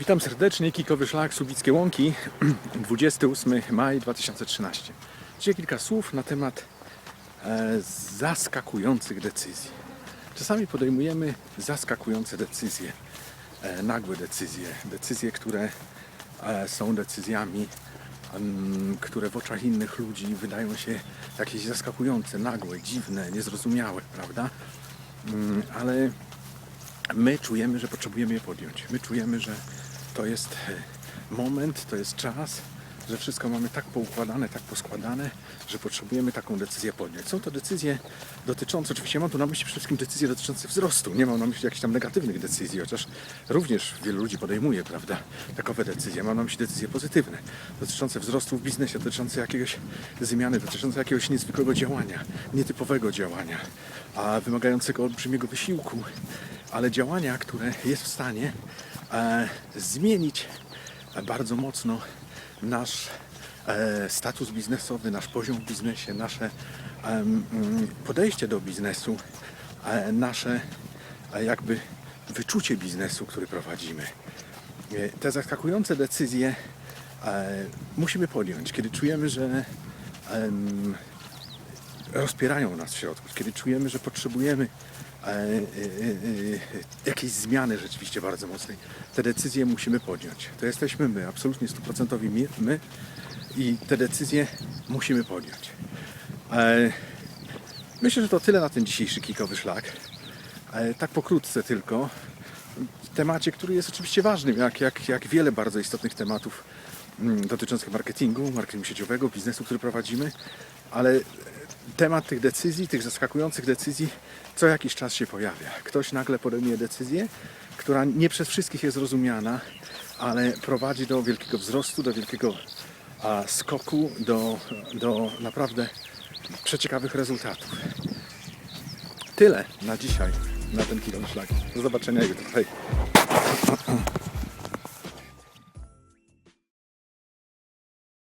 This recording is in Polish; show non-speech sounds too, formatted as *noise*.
Witam serdecznie, Kikowy Szlak, Subickie Łąki, *clears throat* 28 maj 2013. Dzisiaj kilka słów na temat e, zaskakujących decyzji. Czasami podejmujemy zaskakujące decyzje, e, nagłe decyzje, decyzje, które e, są decyzjami, mm, które w oczach innych ludzi wydają się jakieś zaskakujące, nagłe, dziwne, niezrozumiałe, prawda? Mm, ale my czujemy, że potrzebujemy je podjąć. My czujemy, że to jest e, moment, to jest czas, że wszystko mamy tak poukładane, tak poskładane, że potrzebujemy taką decyzję podjąć. Są to decyzje dotyczące, oczywiście mam tu na myśli przede wszystkim decyzje dotyczące wzrostu. Nie mam na myśli jakichś tam negatywnych decyzji, chociaż również wielu ludzi podejmuje, prawda, takowe decyzje. Mam na myśli decyzje pozytywne, dotyczące wzrostu w biznesie, dotyczące jakiegoś zmiany, dotyczące jakiegoś niezwykłego działania, nietypowego działania, a wymagającego olbrzymiego wysiłku, ale działania, które jest w stanie zmienić bardzo mocno nasz e, status biznesowy, nasz poziom w biznesie, nasze podejście do biznesu, e, nasze e, jakby wyczucie biznesu, który prowadzimy. E, Te zaskakujące decyzje e, musimy podjąć, kiedy czujemy, że rozpierają nas w środku, kiedy czujemy, że potrzebujemy e, e, e, jakiejś zmiany rzeczywiście bardzo mocnej, te decyzje musimy podjąć. To jesteśmy my, absolutnie stuprocentowi my, my i te decyzje musimy podjąć. E, Myślę, że to tyle na ten dzisiejszy kikowy szlak. E, Tak pokrótce tylko. W temacie, który jest oczywiście ważnym, jak, jak, jak wiele bardzo istotnych tematów mm, dotyczących marketingu, marketingu sieciowego, biznesu, który prowadzimy, ale temat tych decyzji, tych zaskakujących decyzji co jakiś czas się pojawia. Ktoś nagle podejmuje decyzję, która nie przez wszystkich jest rozumiana, ale prowadzi do wielkiego wzrostu, do wielkiego a, skoku, do, do naprawdę przeciekawych rezultatów. Tyle na dzisiaj, na ten kilo szlak. Do zobaczenia jutro. Hej.